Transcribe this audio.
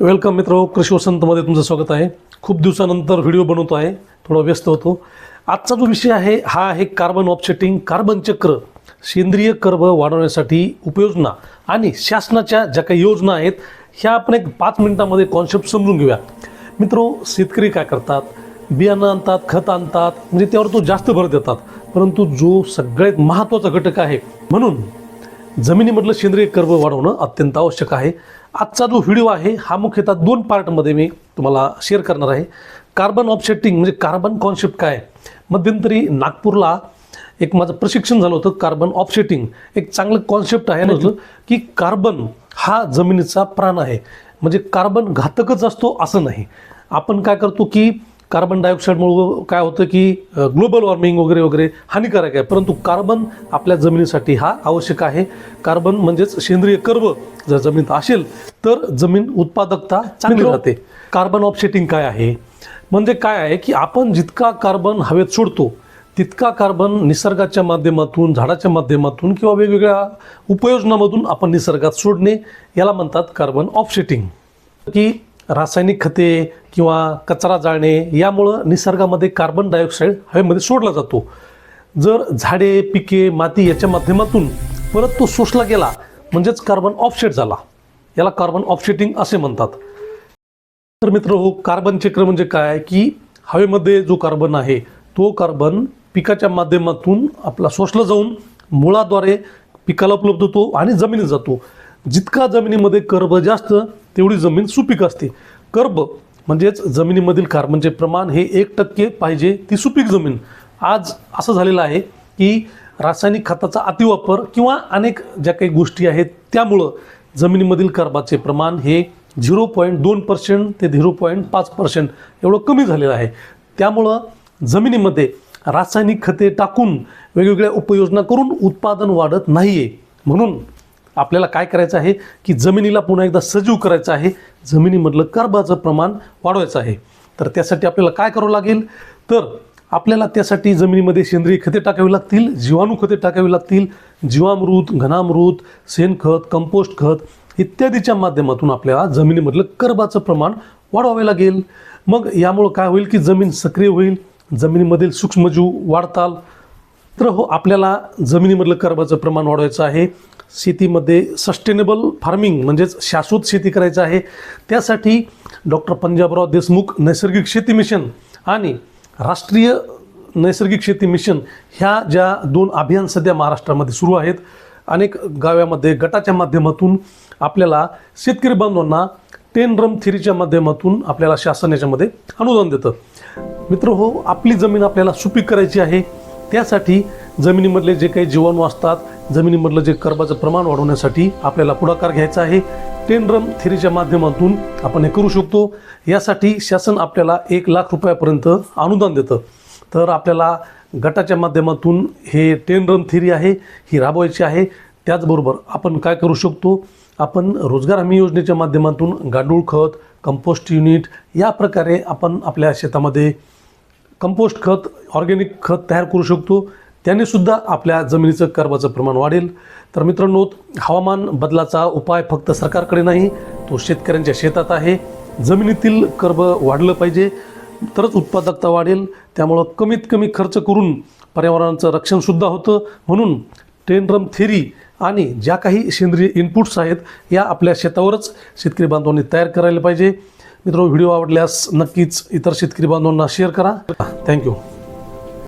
Welcome मित्र कृषी वसंतमध्ये तुमचं स्वागत आहे. खूप दिवसानंतर व्हिडिओ बनवतो आहे थोडा व्यस्त होतो. आजचा जो विषय आहे हा आहे कार्बन ऑफसेटिंग कार्बन चक्र सेंद्रिय कर्ब वाढवण्यासाठी उपयोजना आणि शासनाच्या ज्या काही योजना आहेत ह्या आपण एक पाच मिनिटामध्ये कॉन्सेप्ट समजून घेऊया. मित्रो शेतकरी काय करतात? बियाणं आणतात खत आणतात म्हणजे त्यावर तो जास्त भर देतात. परंतु जो सगळ्यात महत्त्वाचा घटक आहे म्हणून जमिनीमधलं सेंद्रिय कर्ब वाढवणं अत्यंत आवश्यक आहे. आजचा जो व्हिडिओ आहे हा मुख्यतः दोन पार्टमध्ये मी तुम्हाला शेअर करणार आहे. कार्बन ऑफसेटिंग म्हणजे कार्बन कॉन्सेप्ट काय? मध्यंतरी नागपूरला एक माझं प्रशिक्षण झालं होतं कार्बन ऑफसेटिंग एक चांगलं कॉन्सेप्ट आहे म्हटलं की कार्बन हा जमिनीचा प्राण आहे. म्हणजे कार्बन घातकच असतो असं नाही. आपण काय करतो की कार्बन डायऑक्साईडमुळं काय होतं की ग्लोबल वॉर्मिंग वगैरे वगैरे हानिकारक आहे. परंतु कार्बन आपल्या जमिनीसाठी हा आवश्यक आहे. कार्बन म्हणजेच सेंद्रिय कर्ब जर जमिनीत असेल तर जमीन उत्पादकता चांगली. राहते. कार्बन ऑफसेटिंग काय आहे? म्हणजे काय आहे की आपण जितका कार्बन हवेत सोडतो तितका कार्बन निसर्गाच्या माध्यमातून झाडाच्या माध्यमातून किंवा वेगवेगळ्या उपयोजनामधून आपण निसर्गात सोडणे याला म्हणतात कार्बन ऑफसेटिंग. की रासायनिक खते किंवा कचरा जाळणे यामुळं निसर्गामध्ये कार्बन डायऑक्साईड हवेमध्ये सोडला जातो. जर झाडे पिके माती याच्या माध्यमातून परत तो शोषला गेला म्हणजेच कार्बन ऑफसेट झाला. याला कार्बन ऑफसेटिंग असे म्हणतात. तर मित्र हो कार्बन चक्र म्हणजे काय? की हवेमध्ये जो कार्बन आहे तो कार्बन पिकाच्या माध्यमातून आपला शोषला जाऊन मुळाद्वारे पिकाला उपलब्ध होतो आणि जमिनीत जातो. जितका जमिनीमध्ये कर्ब जास्त तेवढी जमीन सुपीक असते. कर्ब म्हणजेच जमिनीमधील कार्बनचे प्रमाण हे एक टक्के पाहिजे ती सुपीक जमीन. आज असं झालेलं आहे की रासायनिक खताचा अतिवापर किंवा अनेक ज्या काही गोष्टी आहेत त्यामुळं जमिनीमधील कार्बाचे प्रमाण हे झिरो पॉईंट दोन पर्सेंट ते झिरो पॉईंट पाच पर्सेंट एवढं कमी झालेलं आहे. त्यामुळं जमिनीमध्ये रासायनिक खते टाकून वेगवेगळ्या उपयोजना करून उत्पादन वाढत नाही आहे म्हणून आपल्याला काय करायचं आहे की जमिनीला पुन्हा एकदा सजीव करायचं आहे. जमिनीमधलं कर्बाचं प्रमाण वाढवायचं आहे. तर त्यासाठी आपल्याला काय करावं लागेल? तर आपल्याला त्यासाठी जमिनीमध्ये सेंद्रिय खते टाकावी लागतील जीवाणू खते टाकावी लागतील जीवामृत घनामृत शेणखत कंपोस्ट खत इत्यादीच्या माध्यमातून आपल्याला जमिनीमधलं कर्बाचं प्रमाण वाढवावे लागेल. मग यामुळं काय होईल की जमीन सक्रिय होईल जमिनीमधील सूक्ष्मजीव वाढताल तर हो आपल्याला जमिनीमधलं कर्बाचं प्रमाण वाढवायचं आहे. शेतीमध्ये सस्टेनेबल फार्मिंग म्हणजेच शाश्वत शेती करायचं आहे. त्यासाठी डॉक्टर पंजाबराव देशमुख नैसर्गिक शेती मिशन आणि राष्ट्रीय नैसर्गिक शेती मिशन ह्या ज्या दोन अभियान सध्या महाराष्ट्रामध्ये सुरू आहेत. अनेक गाव्यामध्ये गटाच्या माध्यमातून आपल्याला शेतकरी बांधवांना टेन ड्रम थिरीच्या माध्यमातून आपल्याला शासन याच्यामध्ये अनुदान देतं. मित्र हो आपली जमीन आपल्याला सुपीक करायची आहे. त्यासाठी जमिनीमधले जे काही जीवाणू असतात जमिनीमधलं जे कर्बाचं प्रमाण वाढवण्यासाठी आपल्याला पुढाकार घ्यायचा आहे. टेंड्रम थेरीच्या थिरीच्या माध्यमातून आपण हे करू शकतो. यासाठी शासन आपल्याला एक लाख रुपयापर्यंत अनुदान देतं. तर आपल्याला गटाच्या माध्यमातून हे टेन थेरी थिरी आहे ही राबवायची आहे. त्याचबरोबर आपण काय करू शकतो? आपण रोजगार हमी योजनेच्या माध्यमातून गांडूळ खत कंपोस्ट युनिट या प्रकारे आपण आपल्या शेतामध्ये कंपोस्ट खत ऑर्गॅनिक खत तयार करू शकतो. त्यानेसुद्धा आपल्या जमिनीचं कर्बाचं प्रमाण वाढेल. तर मित्रांनो हवामान बदलाचा उपाय फक्त सरकारकडे नाही तो शेतकऱ्यांच्या शेतात आहे. जमिनीतील कर्ब वाढलं पाहिजे तरच उत्पादकता वाढेल. त्यामुळं कमीत कमी खर्च करून पर्यावरणाचं रक्षणसुद्धा होतं. म्हणून टेनरम थेरी आणि ज्या काही सेंद्रिय इनपुट्स आहेत या आपल्या शेतावरच शेतकरी बांधवांनी तयार करायला पाहिजे. मित्र व्हिडिओ आवडल्यास नक्कीच इतर शेतकरी बांधवांना शेअर करा. थँक्यू.